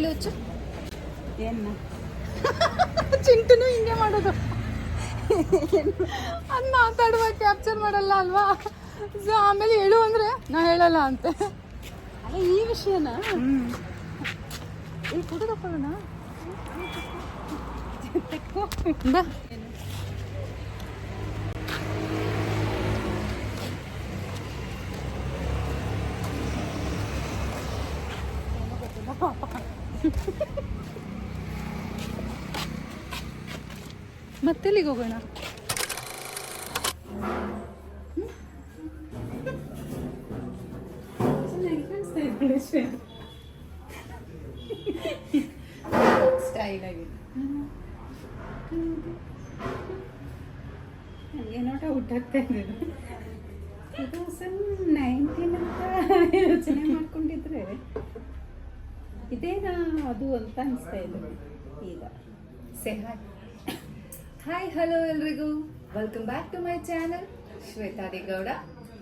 ಇಲ್ಲಿ ಹುಚ್ಚು? ಏನು? ಚಿಂಟುನು ಹಿಂಗೆ ಮಾಡೋದು. ಅದ್ ಮಾತಾಡುವ ಕ್ಯಾಪ್ಚರ್ ಮಾಡಲ್ಲ ಅಲ್ವಾ? ಸೊ ಆಮೇಲೆ ಹೇಳು ಅಂದ್ರೆ ನಾ ಹೇಳಲ್ಲ ಅಂತ. ಅಲ್ಲ ಈ ವಿಷಯನ? ಇಲ್ಲಿ ಫೋಟೋ ಮತ್ತೆಲ್ಲಿಗೆ ಹೋಗೋಣ ಸ್ಟೈಲ್ ಆಗಿ ನನಗೆ ನೋಟ ಹುಟ್ಟಾಗ್ತಾ ಇದು ತೌಸಂಡ್ ನೈನ್ಟೀನ್ ಅಂತ ಯೋಚನೆ ಮಾಡ್ಕೊಂಡಿದ್ರೆ ಇದೇನಾ ಅದು ಅಂತ ಅನಿಸ್ತಾ ಇದೆ ಈಗ ಸೆ ಹಾಯ್ ಹಲೋ ಎಲ್ರಿಗೂ. Welcome back to my channel Shweta Gowda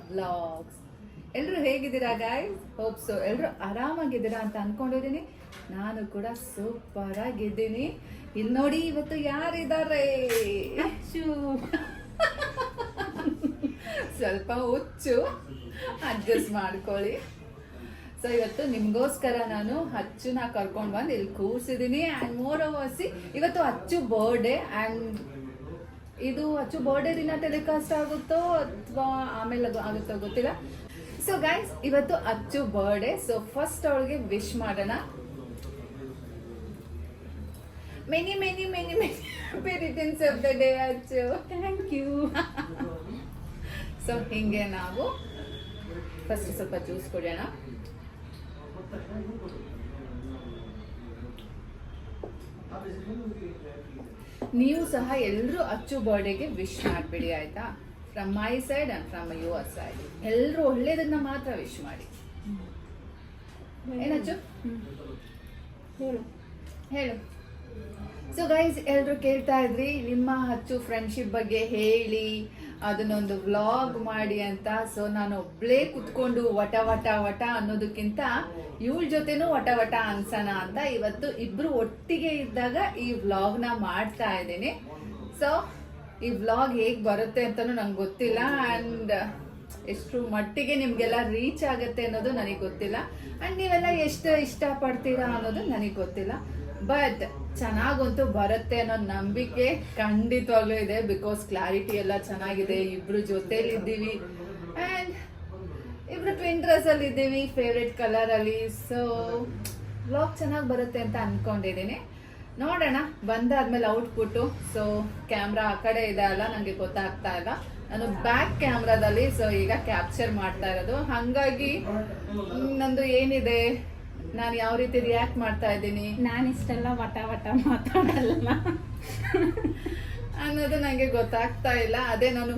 vlogs ಎಲ್ಲರೂ ಹೇಗಿದ್ದೀರಾ ಗಾಯ್ಸ್ ಹೋಪ್ ಸೊ ಎಲ್ಲರೂ ಆರಾಮಾಗಿದ್ದೀರಾ ಅಂತ ಅನ್ಕೊಂಡಿದ್ದೀನಿ. ನಾನು ಕೂಡ ಸೂಪರ್ ಆಗಿದ್ದೀನಿ. ಇಲ್ಲಿ ನೋಡಿ ಇವತ್ತು ಯಾರಿದ್ದಾರೆ? ಸ್ವಲ್ಪ ಹುಚ್ಚು. ಅಡ್ಜಸ್ಟ್ ಮಾಡ್ಕೊಳ್ಳಿ. ಸೊ ಇವತ್ತು ನಿಮಗೋಸ್ಕರ ನಾನು ಅಚ್ಚುನ ಕರ್ಕೊಂಡು ಬಂದು ಇಲ್ಲಿ ಕೂರ್ಸಿದ್ದೀನಿ ಆ್ಯಂಡ್ ಮೋರ್ ಓವರ್ಸಿ ಇವತ್ತು ಅಚ್ಚು ಬರ್ಡೇ ಆ್ಯಂಡ್ ಇದು ಅಚ್ಚು ಬರ್ಡೇ ದಿನ ಟೆಲಿಕಾಸ್ಟ್ ಆಗುತ್ತೋ ಅಥವಾ ಆಮೇಲೆ ಅದು ಆಗುತ್ತೋ ಗೊತ್ತಿಲ್ಲ. ಸೊ ಗೈಸ್ ಇವತ್ತು ಅಚ್ಚು ಬರ್ಡೇ ಸೊ ಫಸ್ಟ್ ಅವಳಿಗೆ ವಿಶ್ ಮಾಡೋಣ. Many many many many returns of the day Achchu. Thank you so ಹಿಂಗೆ ನಾವು ಫಸ್ಟ್ ಸ್ವಲ್ಪ ಜ್ಯೂಸ್ ಕುಡಿಯೋಣ. ನೀವು ಸಹ ಎಲ್ಲರೂ ಅಚ್ಚು ಬರ್ಡೇಗೆ ವಿಶ್ ಮಾಡಿಬಿಡಿ ಆಯ್ತಾ? From my side and from your side ಎಲ್ಲರೂ ಒಳ್ಳೆಯದನ್ನ ಮಾತ್ರ ವಿಶ್ ಮಾಡಿ. ಏನಚ್ಚು ಹೇಳು. ಹೇಳು. ಸೊ ಗೈಸ್ ಎಲ್ಲರೂ ಕೇಳ್ತಾ ಇದ್ರಿ ನಿಮ್ಮ ಅಚ್ಚು ಫ್ರೆಂಡ್ಶಿಪ್ ಬಗ್ಗೆ ಹೇಳಿ. ಅದನ್ನೊಂದು ವ್ಲಾಗ್ ಮಾಡಿ ಅಂತ. ಸೊ ನಾನು ಒಬ್ಳೇ ಕುತ್ಕೊಂಡು ವಟ ವಟ ವಟ ಅನ್ನೋದಕ್ಕಿಂತ ಇವಳ ಜೊತೆನೂ ವಟ ವಟ ಅನ್ಸೋಣ ಅಂತ ಇವತ್ತು ಇಬ್ರು ಒಟ್ಟಿಗೆ ಇದ್ದಾಗ ಈ ವ್ಲಾಗ್ನ ಮಾಡ್ತಾ ಇದ್ದೀನಿ. ಸೊ ಈ ವ್ಲಾಗ್ ಹೇಗೆ ಬರುತ್ತೆ ಅಂತಲೂ ನಂಗೆ ಗೊತ್ತಿಲ್ಲ. ಆ್ಯಂಡ್ ಎಷ್ಟು ಮಟ್ಟಿಗೆ ನಿಮಗೆಲ್ಲ ರೀಚ್ ಆಗುತ್ತೆ ಅನ್ನೋದು ನನಗೆ ಗೊತ್ತಿಲ್ಲ. ಅಂಡ್ ನೀವೆಲ್ಲ ಎಷ್ಟು ಇಷ್ಟಪಡ್ತೀರಾ ಅನ್ನೋದು ನನಗೆ ಗೊತ್ತಿಲ್ಲ. ಬಟ್ ಚೆನ್ನಾಗಂತೂ ಬರುತ್ತೆ ಅನ್ನೋ ನಂಬಿಕೆ ಖಂಡಿತವಾಗ್ಲೂ ಇದೆ. ಬಿಕಾಸ್ ಕ್ಲಾರಿಟಿ ಎಲ್ಲ ಚೆನ್ನಾಗಿದೆ. ಇಬ್ರು ಜೊತೆಲಿ ಇದ್ದೀವಿ ಅಂಡ್ ಇಬ್ರು ಟ್ವಿನ್ ಡ್ರೆಸ್ ಅಲ್ಲಿ ಇದ್ದೀವಿ ಫೇವ್ರೆಟ್ ಕಲರ್ ಅಲ್ಲಿ. ಸೊ ವ್ಲಾಗ್ ಚೆನ್ನಾಗಿ ಬರುತ್ತೆ ಅಂತ ಅನ್ಕೊಂಡಿದ್ದೀನಿ. ನೋಡೋಣ. ಬಂದಾದ್ಮೇಲೆ ಔಟ್ಪುಟ್ಟು ಸೊ ಕ್ಯಾಮ್ರಾ ಆ ಕಡೆ ಇದೆ ಅಲ್ಲ? ನನಗೆ ಗೊತ್ತಾಗ್ತಾ ಇಲ್ಲ. ನಾನು ಬ್ಯಾಕ್ ಕ್ಯಾಮ್ರಾದಲ್ಲಿ ಸೊ ಈಗ ಕ್ಯಾಪ್ಚರ್ ಮಾಡ್ತಾ ಇರೋದು. ಹಾಗಾಗಿ, ನಂದು ಏನಿದೆ? ನಾನು ಯಾವ ರೀತಿ ರಿಯಾಕ್ಟ್ ಮಾಡ್ತಾ ಇದ್ದೀನಿ? ನಾನು ಇಷ್ಟೆಲ್ಲ ವಟ ವಟ ಮಾತಾಡಲ್ಲ. ಅನ್ನೋದು ನನಗೆ ಗೊತ್ತಾಗ್ತಾ ಇಲ್ಲ. ಅದೇ ನಾನು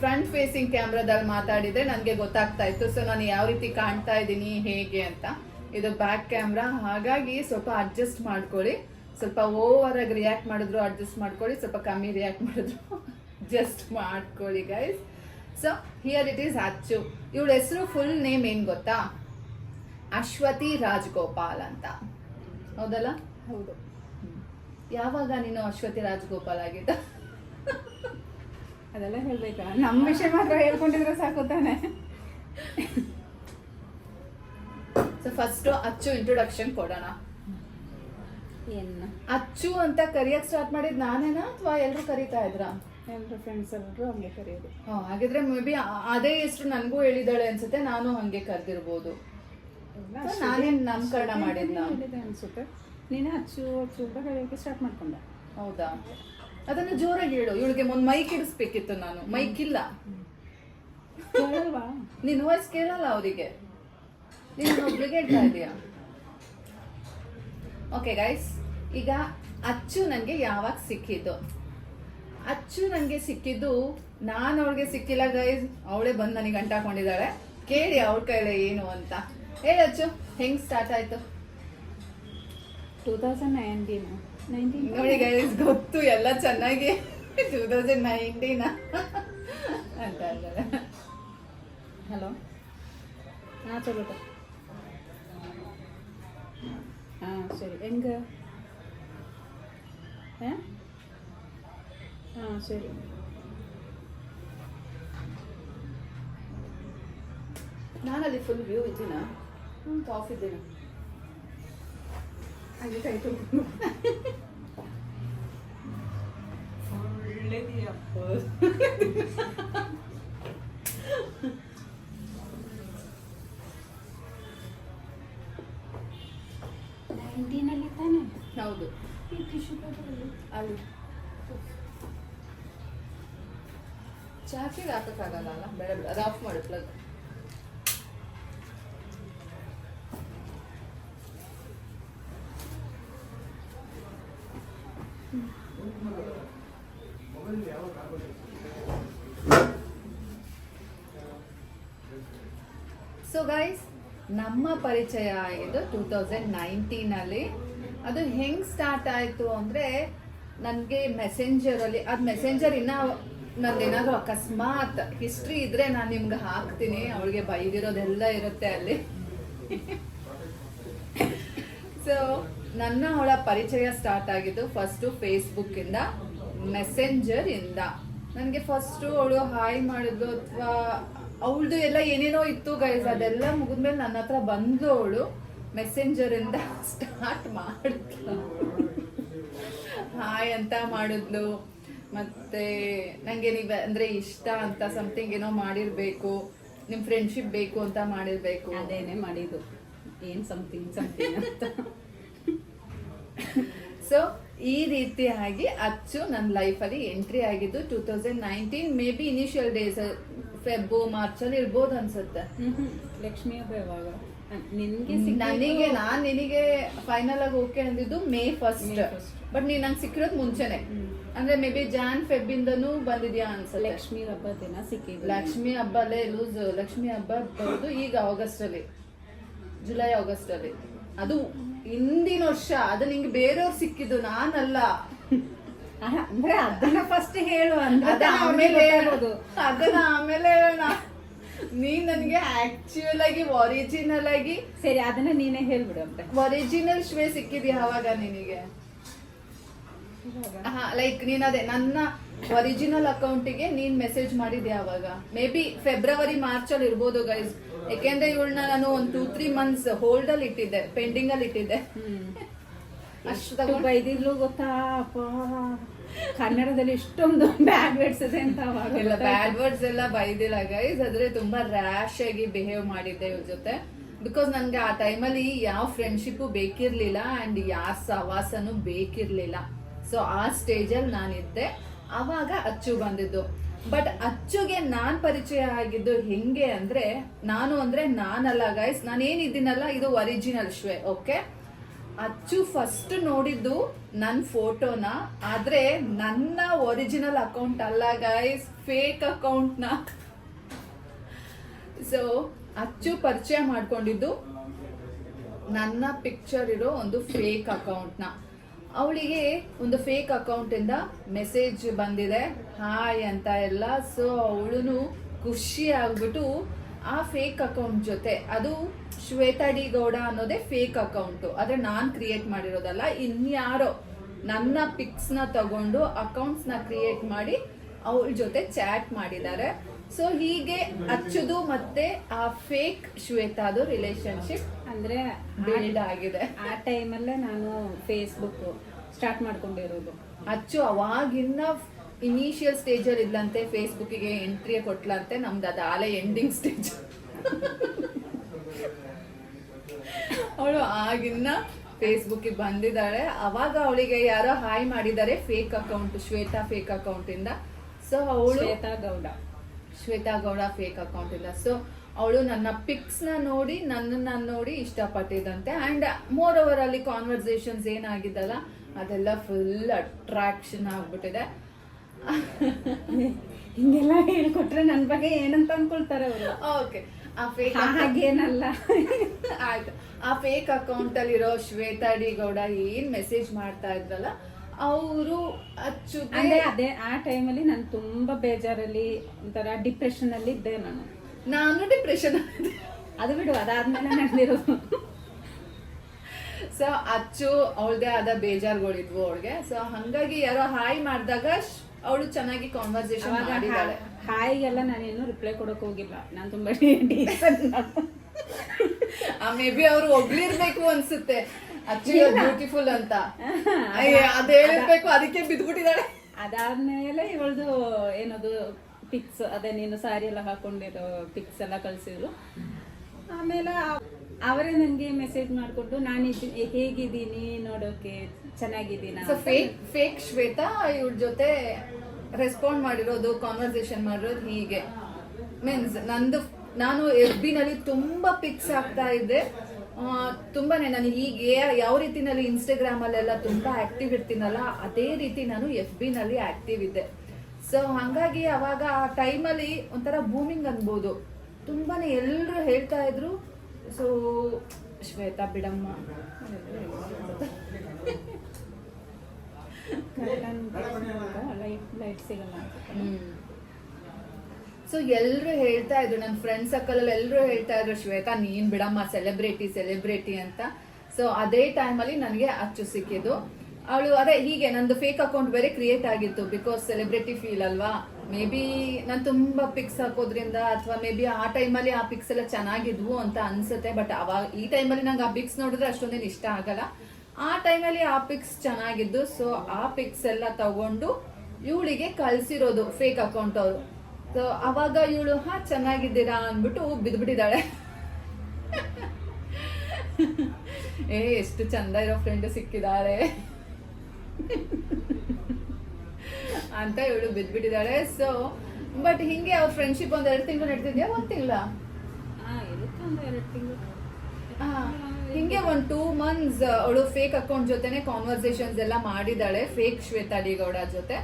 ಫ್ರಂಟ್ ಫೇಸಿಂಗ್ ಕ್ಯಾಮ್ರಾದಲ್ಲಿ ಮಾತಾಡಿದ್ರೆ ನನಗೆ ಗೊತ್ತಾಗ್ತಾ ಇತ್ತು. ಸೊ ನಾನು ಯಾವ ರೀತಿ ಕಾಣ್ತಾ ಇದ್ದೀನಿ ಹೇಗೆ ಅಂತ. ಇದು ಬ್ಯಾಕ್ ಕ್ಯಾಮ್ರಾ ಹಾಗಾಗಿ ಸ್ವಲ್ಪ ಅಡ್ಜಸ್ಟ್ ಮಾಡ್ಕೊಳ್ಳಿ. ಸ್ವಲ್ಪ ಓವರ್ ಆಗಿ ರಿಯಾಕ್ಟ್ ಮಾಡಿದ್ರು ಅಡ್ಜಸ್ಟ್ ಮಾಡ್ಕೊಳ್ಳಿ. ಸ್ವಲ್ಪ ಕಮ್ಮಿ ರಿಯಾಕ್ಟ್ ಮಾಡಿದ್ರು ಜಸ್ಟ್ ಮಾಡ್ಕೊಳ್ಳಿ guys so here it is Achchu ಇವಳ ಹೆಸರು ಫುಲ್ ನೇಮ್ ಏನು ಗೊತ್ತಾ? ಅಶ್ವತಿ ರಾಜ್ಗೋಪಾಲ್ ಅಂತ. ಹೌದಲ್ಲ? ಹೌದು. ಯಾವಾಗ ನೀನು ಅಶ್ವತಿ ರಾಜಗೋಪಾಲ್ ಆಗಿದ್ದ? ಅದೆಲ್ಲ ಹೇಳ್ಬೇಕಾ? ನಮ್ಮ ವಿಷಯ ಮಾತ್ರ ಹೇಳ್ಕೊಂಡಿದ್ರೆ ಸಾಕು ತಾನೆ. ಸೊ ಫಸ್ಟ್ ಅಚ್ಚು ಇಂಟ್ರೊಡಕ್ಷನ್ ಕೊಡೋಣ. ಏನು? ಅಚ್ಚು ಅಂತ ಕರಿಯಕ್ಕೆ ಸ್ಟಾರ್ಟ್ ಮಾಡಿದ್ ನಾನೇನಾ ಅಥವಾ ಎಲ್ಲರೂ ಕರೀತಾ ಇದ್ರ? ಎಲ್ಲರೂ ಫ್ರೆಂಡ್ಸ್ ಎಲ್ಲರೂ ಹಂಗೆ ಕರೆಯೋದು. ಹಾಗಿದ್ರೆ ಮೇ ಬಿ ಅದೇ ಹೆಸರು ನನಗೂ ಹೇಳಿದಾಳೆ ಅನ್ಸುತ್ತೆ ನಾನು ಹಂಗೆ ಕರೆದಿರ್ಬೋದು. ನಾನೇನ್ ನಾಮಕರಣ ಮಾಡಿದ್ನ? ಅನ್ಸುತ್ತೆ? ನೀನೇ ಅಚ್ಚು ಅಚ್ಚು ಅಂತ ಕರೆಯೋಕೆ ಸ್ಟಾರ್ಟ್ ಮಾಡ್ಕೊಂಡೆ. ಹೌದಾ? ಅದನ್ನು ಜೋರಾಗಿ ಹೇಳು. ಇವಳಿಗೆ ಒಂದು ಮೈಕ್ ಇಡಿಸ್ಬೇಕಿತ್ತು ನಾನು. ಮೈಕ್ ಇಲ್ಲ. ನಿನ್ನ ನಿನ್ ವಾಯ್ಸ್ ಕೇಳಲ್ಲ ಅವರಿಗೆ. ನೀನು ಒಬ್ಳಿಗೆ ಹೇಳ್ತಾ ಇದೀಯಾ? ಓಕೆ ಗೈಸ್ ಈಗ ಅಚ್ಚು ನನಗೆ ಯಾವಾಗ ಸಿಕ್ಕಿದ್ದು? ಅಚ್ಚು ನನಗೆ ಸಿಕ್ಕಿದ್ದು ನಾನು ಅವಳಿಗೆ ಸಿಕ್ಕಿಲ್ಲ ಗೈಸ್ ಅವಳೇ ಬಂದು ನನಗೆ ಅಂಟಾಕೊಂಡಿದ್ದಾಳೆ ಕೇಳಿ ಅವಳ ಕೈಲೇ ಏನು ಅಂತ. ಹೇಳು ಅಚ್ಚು ಹೆಂಗ್ ಸ್ಟಾರ್ಟ್ ಆಯಿತು? ಟೂ ತೌಸಂಡ್ ನೈನ್ಟೀನ್ ನೈನ್ಟೀನ್ ನೋಡಿ ಗೈಸ್ ಗೊತ್ತು ಎಲ್ಲ ಚೆನ್ನಾಗಿ. ಟೂ ತೌಸಂಡ್ ನೈನ್ಟೀನ ಅಂತ ಅಲ್ಲ ಹಲೋ ಹಾಂ ಚಲೋ ಸರಿ. ಹೆಂಗೆ? ಹಾಂ? ಹಾಂ ಸರಿ. ಅಲ್ಲಿ ಫುಲ್ ವ್ಯೂ ಇದ್ದೀನ? ಆಫ್ ಇದ್ದೀನಿ ಹಾಗೆ ಕೈ ಒಳ್ಳೆದಿಯಪ್ಪ ನೈನ್ಟೀನಲ್ಲಿ ಸೊ ಗೈಸ್ ನಮ್ಮ ಪರಿಚಯ ಆಗಿದ್ದು ಟೂ ತೌಸಂಡ್ ನೈನ್ಟೀನಲ್ಲಿ ಅದು ಹೆಂಗೆ ಸ್ಟಾರ್ಟ್ ಆಯಿತು ಅಂದರೆ ನನಗೆ ಮೆಸೆಂಜರಲ್ಲಿ ಅದು ಮೆಸೆಂಜರ್ ಇನ್ನ ನಂದೇನಾದ್ರು ಅಕಸ್ಮಾತ್ ಹಿಸ್ಟ್ರಿ ಇದ್ರೆ ನಾನು ನಿಮ್ಗೆ ಹಾಕ್ತೀನಿ. ಅವಳಿಗೆ ಬೈದಿರೋದೆಲ್ಲ ಇರುತ್ತೆ ಅಲ್ಲಿ. ಸೊ ನನ್ನ ಅವಳ ಪರಿಚಯ ಸ್ಟಾರ್ಟ್ ಆಗಿದ್ದು ಫಸ್ಟು ಫೇಸ್ಬುಕ್ಕಿಂದ ಮೆಸೆಂಜರ್ ಇಂದ. ನನಗೆ ಫಸ್ಟು ಅವಳು ಹಾಯ್ ಮಾಡಿದ್ಲು ಅಥವಾ ಅವಳದು ಎಲ್ಲ ಏನೇನೋ ಇತ್ತು ಗೈಸ್ ಅದೆಲ್ಲ ಮುಗಿದ್ಮೇಲೆ ನನ್ನ ಹತ್ರ ಬಂದು ಅವಳು. ಮೆಸೆಂಜರ್ ಇಂದ ಸ್ಟಾರ್ಟ್ ಮಾಡಿದ್ಲು. ಹಾಯ್ ಅಂತ ಮಾಡಿದ್ಲು. ಮತ್ತೆ ನನಗೆ ನೀವು ಅಂದ್ರೆ ಇಷ್ಟ ಅಂತ ಸಮಥಿಂಗ್ ಏನೋ ಮಾಡಿರಬೇಕು. ನಿಮ್ಮ ಫ್ರೆಂಡ್ಶಿಪ್ ಬೇಕು ಅಂತ ಮಾಡಿರಬೇಕು. ಅದೇನೆ ಮಾಡಿದ್ದು. ಏನು ಸಮಥಿಂಗ್ ಸಮಥಿಂಗ್ ಅಂತ. ಸೊ ಈ ರೀತಿಯಾಗಿ ಅಚ್ಚು ನನ್ನ ಲೈಫಲ್ಲಿ ಎಂಟ್ರಿ ಆಗಿದ್ದು two thousand nineteen maybe initial days Feb ಮಾರ್ಚಲ್ಲಿ ಇರ್ಬೋದು ಅನ್ಸುತ್ತೆ. ಲಕ್ಷ್ಮಿ ಹಬ್ಬ ಯಾವಾಗ? ನಿನ್ಗೆ ನನಗೆ ನಾನು ನಿನಗೆ ಫೈನಲ್ ಆಗಿ ಓಕೆ ಅಂದಿದ್ದು ಮೇ ಫಸ್ಟ್ ಬಟ್ ನೀನು ನಂಗೆ ಸಿಕ್ಕಿರೋದು ಮುಂಚೆನೆ. ಅಂದ್ರೆ ಮೇ ಬಿ ಜಾನ್ ಫೆಬ್ ಇಂದನೂ ಬಂದಿದ್ಯಾ ಅನ್ಸ ಲಕ್ಷ್ಮಿ ಹಬ್ಬ ದಿನ ಸಿಕ್ಕಿದ್ದು. ಲಕ್ಷ್ಮಿ ಹಬ್ಬಲ್ಲೇ ಲೂಸ್ ಲಕ್ಷ್ಮಿ ಹಬ್ಬ ಬರೋದು ಈಗ ಆಗಸ್ಟ್ ಅಲ್ಲಿ. ಜುಲೈ ಆಗಸ್ಟ್ ಅಲ್ಲಿ. ಅದು ಹಿಂದಿನ ವರ್ಷ ಅದು ನಿಂಗೆ ಬೇರೆಯವ್ರು ಸಿಕ್ಕಿದ್ದು ನಾನಲ್ಲ. ಅಂದ್ರೆ ಅದನ್ನ ಫಸ್ಟ್ ಹೇಳು ಅಂದ್ರೆ ಅದ ಆಮೇಲೆ ಹೇಳೋದು ಅದನ್ನ ಆಮೇಲೆ ಹೇಳೋಣ. ನೀನ್ ನನಗೆ ಆಕ್ಚುಯಲ್ ಆಗಿ ಒರಿಜಿನಲ್ ಆಗಿ ಸರಿ ಅದನ್ನ ನೀನೇ ಹೇಳ್ಬಿಡು ಅಂತ. ಒರಿಜಿನಲ್ ಶ್ವೇ ಸಿಕ್ಕಿದ್ಯಾ ಅವಾಗ ನಿನಗೆ? ಲೈಕ್ ನೀನ್ ಅದೇ ನನ್ನ ಒರಿಜಿನಲ್ ಅಕೌಂಟಿಗೆ ನೀನ್ ಮೆಸೇಜ್ ಮಾಡಿದ್ಯಾ ಅವಾಗ? ಮೇ ಬಿ ಫೆಬ್ರವರಿ ಮಾರ್ಚ್ ಅಲ್ಲಿ ಇರ್ಬೋದು ಗೈಸ್ ಯಾಕೆಂದ್ರೆ ಇವಳನ್ನ ನಾನು ಒಂದ್ ಟೂ ತ್ರೀ ಮಂತ್ಸ್ ಹೋಲ್ಡ್ ಅಲ್ಲಿ ಇಟ್ಟಿದ್ದೆ ಪೆಂಡಿಂಗ್ ಅಲ್ಲಿ ಇಟ್ಟಿದ್ದೆ. ಅಷ್ಟು ಎಷ್ಟು ಗೊತ್ತಾ? ಅಪ್ಪ. ಕನ್ನಡದಲ್ಲಿ ಇಷ್ಟೊಂದು ಬ್ಯಾಡ್ ವರ್ಡ್ಸ್ ಇದೆ ಅಂತ ಅವಾಗೆಲ್ಲ. ಬ್ಯಾಡ್ ವರ್ಡ್ಸ್ ಎಲ್ಲ ಬೈದಿಲ್ಲ ಗೈಸ್ ಆದ್ರೆ ತುಂಬಾ ರ್ಯಾಶ್ ಆಗಿ ಬಿಹೇವ್ ಮಾಡಿದ್ದೆ ಇವ್ರ ಜೊತೆ. ಬಿಕಾಸ್ ನನ್ಗೆ ಆ ಟೈಮಲ್ಲಿ ಯಾವ ಫ್ರೆಂಡ್ಶಿಪ್ ಬೇಕಿರ್ಲಿಲ್ಲ ಅಂಡ್ ಯಾರ ಸವಾಸನೂ ಬೇಕಿರ್ಲಿಲ್ಲ. ಸೊ ಆ ಸ್ಟೇಜಲ್ಲಿ ನಾನಿದ್ದೆ. ಅವಾಗ ಅಚ್ಚು ಬಂದಿದ್ದು. ಬಟ್ ಅಚ್ಚುಗೆ ನಾನ್ ಪರಿಚಯ ಆಗಿದ್ದು ಹೆಂಗೆ ಅಂದ್ರೆ, ನಾನು ಅಂದ್ರೆ ನಾನಲ್ಲ ಗೈಸ್ ನಾನೇನಿದ್ದೀನಲ್ಲ ಇದು ಒರಿಜಿನಲ್ ಶ್ವೇ ಓಕೆ ಅಚ್ಚು ಫಸ್ಟ್ ನೋಡಿದ್ದು ನನ್ನ ಫೋಟೋನ, ಆದ್ರೆ ನನ್ನ ಒರಿಜಿನಲ್ ಅಕೌಂಟ್ ಅಲ್ಲ ಗೈಸ್ ಫೇಕ್ ಅಕೌಂಟ್ನ ಸೊ ಅಚ್ಚು ಪರಿಚಯ ಮಾಡ್ಕೊಂಡಿದ್ದು ನನ್ನ ಪಿಕ್ಚರ್ ಇರೋ ಒಂದು ಫೇಕ್ ಅಕೌಂಟ್ನ ಅವಳಿಗೆ ಒಂದು ಫೇಕ್ ಅಕೌಂಟಿಂದ ಮೆಸೇಜ್ ಬಂದಿದೆ. ಹಾಯ್ ಅಂತ ಎಲ್ಲ. ಸೊ ಅವಳು ಖುಷಿ ಆಗ್ಬಿಟ್ಟು ಆ ಫೇಕ್ ಅಕೌಂಟ್ ಜೊತೆ, ಅದು ಶ್ವೇತಾ ಡಿ ಗೌಡ ಅನ್ನೋದೇ ಫೇಕ್ ಅಕೌಂಟು ಆದರೆ ನಾನು ಕ್ರಿಯೇಟ್ ಮಾಡಿರೋದಲ್ಲ, ಇನ್ಯಾರೋ ನನ್ನ ಪಿಕ್ಸ್ನ ತಗೊಂಡು ಅಕೌಂಟ್ಸ್ನ ಕ್ರಿಯೇಟ್ ಮಾಡಿ ಅವಳ ಜೊತೆ ಚಾಟ್ ಮಾಡಿದ್ದಾರೆ. ಸೊ ಹೀಗೆ ಅಚ್ಚುದು ಮತ್ತೆ ಆ ಫೇಕ್ ಶ್ವೇತಾದು ರಿಲೇಶನ್ಶಿಪ್ ಅಂದ್ರೆ ಬಿಲ್ಡ್ ಆಗಿದೆ. ಆ ಟೈಮಲ್ಲೇ ನಾನು ಫೇಸ್ಬುಕ್ ಸ್ಟಾರ್ಟ್ ಮಾಡ್ಕೊಂಡಿರೋದು ಅಚ್ಚು ಅವಾಗಿನ್ನ ಇನಿಷಿಯಲ್ ಸ್ಟೇಜ್ ಅಲ್ಲಿ ಇದ್ಲಂತೆ ಫೇಸ್ಬುಕ್ಕಿಗೆ ಎಂಟ್ರಿ ಕೊಟ್ಲಂತೆ ನಮ್ದು ಅದು ಆಲೆ ಎಂಡಿಂಗ್ ಸ್ಟೇಜ್ ಅವಳು ಆಗಿನ್ನ ಫೇಸ್ಬುಕ್ಕಿಗೆ ಬಂದಿದ್ದಾಳೆ ಅವಾಗ ಅವಳಿಗೆ ಯಾರೋ ಹಾಯ್ ಮಾಡಿದ್ದಾರೆ fake account Shweta fake account ಇಂದ. ಸೊ ಅವಳು ಶ್ವೇತಾ ಗೌಡ. ಶ್ವೇತಾ ಗೌಡ ಫೇಕ್ ಅಕೌಂಟ್ ಇಲ್ಲ. ಸೊ ಅವಳು ನನ್ನ ಪಿಕ್ಸ್ನ ನೋಡಿ ನನ್ನನ್ನು ನೋಡಿ ಇಷ್ಟಪಟ್ಟಿದ್ದಂತೆ. ಅಂಡ್ ಮೋರ್ ಓವರ್ ಅಲ್ಲಿ ಕಾನ್ವರ್ಸೇಷನ್ಸ್ ಏನಾಗಿದ್ದಲ್ಲ ಅದೆಲ್ಲ ಫುಲ್ ಅಟ್ರಾಕ್ಷನ್ ಆಗಿಬಿಟ್ಟಿದೆ. ಹಿಂಗೆಲ್ಲ ಹೇಳ್ಕೊಟ್ರೆ ನನ್ನ ಬಗ್ಗೆ ಏನಂತ ಅನ್ಕೊಳ್ತಾರೆ ಅವರು. ಓಕೆ ಆ ಫೇಕ್ ಹಾಗೇನಲ್ಲ. ಆಯ್ತು. ಆ ಫೇಕ್ ಅಕೌಂಟ್ ಅಲ್ಲಿರೋ ಶ್ವೇತಾ ಡಿ ಗೌಡ ಏನು ಮೆಸೇಜ್ ಮಾಡ್ತಾ ಇದ್ರಲ್ಲ ಅವರು ಅಚ್ಚು ಅಂದ್ರೆ ಅದೇ ಆ ಟೈಮಲ್ಲಿ ನಾನು ತುಂಬಾ ಬೇಜಾರಲ್ಲಿ ಒಂಥರ ಡಿಪ್ರೆಷನ್ ಅಲ್ಲಿ ಇದ್ದೆ ನಾನು. ನಾನು ಡಿಪ್ರೆಷನ್ ಅದು ಬಿಡು ಅದಾದ್ಮೇಲೆ ನಡೆದಿರೋದು. ಸೊ ಅಚ್ಚು ಅವಳದೇ ಆದ ಬೇಜಾರುಗಳಿದ್ವು ಅವಳಿಗೆ. ಸೊ ಹಂಗಾಗಿ ಯಾರೋ ಹಾಯ್ ಮಾಡಿದಾಗ ಅವಳು ಚೆನ್ನಾಗಿ ಕಾನ್ವರ್ಸೇಷನ್ ಮಾಡಿದಾಳೆ ಮಾಡಿದ್ದಾಳೆ. ಹಾಯಿಗೆಲ್ಲ ನಾನೇನು ರಿಪ್ಲೈ ಕೊಡಕ್ ಹೋಗಿಲ್ಲ. ನಾನು ತುಂಬಾ ನಾನು. ಮೇ ಬಿ ಅವ್ರು ಒಬ್ಳಿರ್ಬೇಕು ಅನ್ಸುತ್ತೆ. ಬ್ಯೂಟಿಫುಲ್ ಅಂತ. ಅದ್ ಹೇಳಿರ್ಬೇಕು ಅದಕ್ಕೆ ಬಿದ್ಬಿಟ್ಟಿದ್ದಾಳೆ ಅದಾದ್ಮೇಲೆ ಇವಳದು ಏನದು ಪಿಕ್ಸ್ ಅದೇ ನೀನು ಸಾರಿ ಎಲ್ಲ ಹಾಕೊಂಡಿರೋ ಪಿಕ್ಸ್ ಎಲ್ಲ ಕಳ್ಸಿದ್ರು. ಆಮೇಲೆ ಅವ್- ಅವರೇ ನನಗೆ ಮೆಸೇಜ್ ಮಾಡಿಕೊಟ್ಟು ನಾನು ಹೇಗಿದ್ದೀನಿ ನೋಡೋಕೆ? ಚೆನ್ನಾಗಿದ್ದೀನ? ಫೇಕ್ ಫೇಕ್ ಶ್ವೇತಾ ಇವ್ರ ಜೊತೆ ರೆಸ್ಪಾಂಡ್ ಮಾಡಿರೋದು ಕಾನ್ವರ್ಸೇಷನ್ ಮಾಡಿರೋದು ಹೀಗೆ. ಮೀನ್ಸ್ ನಂದು ನಾನು ಎಫ್ ಬಿ ನಲ್ಲಿ ತುಂಬಾ ಪಿಕ್ಸ್ ಆಗ್ತಾ ಇದ್ದೆ. ತುಂಬಾನೇ ನಾನು ಈಗ ಯಾವ ರೀತಿನಲ್ಲಿ ಇನ್ಸ್ಟಾಗ್ರಾಮ್ ಅಲ್ಲೆಲ್ಲ ತುಂಬಾ ಆಕ್ಟಿವ್ ಇರ್ತೀನಲ್ಲ ಅದೇ ರೀತಿ ನಾನು ಎಫ್ ಬಿ ನಲ್ಲಿ ಆಕ್ಟಿವ್ ಇದ್ದೆ. ಸೊ ಹಂಗಾಗಿ ಅವಾಗ ಆ ಟೈಮಲ್ಲಿ ಒಂಥರ ಬೂಮಿಂಗ್ ಅನ್ಬೋದು. ತುಂಬಾನೇ ಎಲ್ಲರೂ ಹೇಳ್ತಾ ಇದ್ರು ಸೊ ಶ್ವೇತಾ ಬಿಡಮ್ಮ. ಲೈಟ್ ಲೈಟ್ ಸಿಗಲ್ಲ. ಸೊ ಎಲ್ಲರೂ ಹೇಳ್ತಾ ಇದ್ರು ನನ್ನ ಫ್ರೆಂಡ್ ಸರ್ಕಲ್ ಅಲ್ಲಿ ಎಲ್ಲರೂ ಹೇಳ್ತಾ ಇದ್ರು, ಶ್ವೇತಾ, ನೀನು ಬಿಡಮ್ಮ ಸೆಲೆಬ್ರಿಟಿ ಸೆಲೆಬ್ರಿಟಿ ಅಂತ. ಸೊ ಅದೇ ಟೈಮಲ್ಲಿ ನನಗೆ ಅಚ್ಚು ಸಿಕ್ಕಿದ್ದು. ಅವಳು ಅದೇ ಹೀಗೆ, ನಂದು ಫೇಕ್ ಅಕೌಂಟ್ ಬೇರೆ ಕ್ರಿಯೇಟ್ ಆಗಿತ್ತು ಬಿಕಾಸ್ ಸೆಲೆಬ್ರಿಟಿ ಫೀಲ್ ಅಲ್ವಾ? ಮೇ ಬಿ ನಾನು ತುಂಬಾ ಪಿಕ್ಸ್ ಹಾಕೋದ್ರಿಂದ ಅಥವಾ ಮೇ ಬಿ ಆ ಟೈಮಲ್ಲಿ ಆ ಪಿಕ್ಸ್ ಎಲ್ಲ ಚೆನ್ನಾಗಿದ್ವು ಅಂತ ಅನ್ಸುತ್ತೆ ಬಟ್ ಅವಾಗ ಈ ಟೈಮಲ್ಲಿ ನಂಗೆ ಆ ಪಿಕ್ಸ್ ನೋಡಿದ್ರೆ ಅಷ್ಟೊಂದೇನು ಇಷ್ಟ ಆಗಲ್ಲ. ಆ ಟೈಮಲ್ಲಿ ಆ ಪಿಕ್ಸ್ ಚೆನ್ನಾಗಿದ್ದು ಸೊ ಆ ಪಿಕ್ಸ್ ಎಲ್ಲ ತಗೊಂಡು ಇವಳಿಗೆ ಕಳ್ಸಿರೋದು ಫೇಕ್ ಅಕೌಂಟ್ ಅವರು. ಸೊ ಅವಾಗ ಇವಳು ಹಾ ಚೆನ್ನಾಗಿದ್ದೀರಾ? ಅಂದ್ಬಿಟ್ಟು ಬಿದ್ದುಬಿಟ್ಟಿದ್ದಾಳೆ ಏ ಎಷ್ಟು ಚಂದ ಇರೋ ಫ್ರೆಂಡ್ ಸಿಕ್ಕಿದ್ದಾರೆ ಅಂತ ಇವಳು ಬಿದ್ಬಿಟ್ಟಿದ್ದಾಳೆ. ಸೊ ಬಟ್ ಹಿಂಗೆ ಅವ್ರ ಫ್ರೆಂಡ್ಶಿಪ್ ಒಂದ್ ಎರಡು ತಿಂಗಳು ನಡೆದಿದ್ಯಾ ಒಂದ್ ತಿಂಗಳ? ಹಿಂಗೆ ಒಂದ್ ಟೂ ಮಂತ್ಸ್ ಅವಳು ಫೇಕ್ ಅಕೌಂಟ್ ಜೊತೆನೆ ಕಾನ್ವರ್ಸೇಷನ್ಸ್ ಎಲ್ಲ ಮಾಡಿದಾಳೆ ಫೇಕ್ ಶ್ವೇತಾ ಡಿ ಗೌಡ ಜೊತೆ.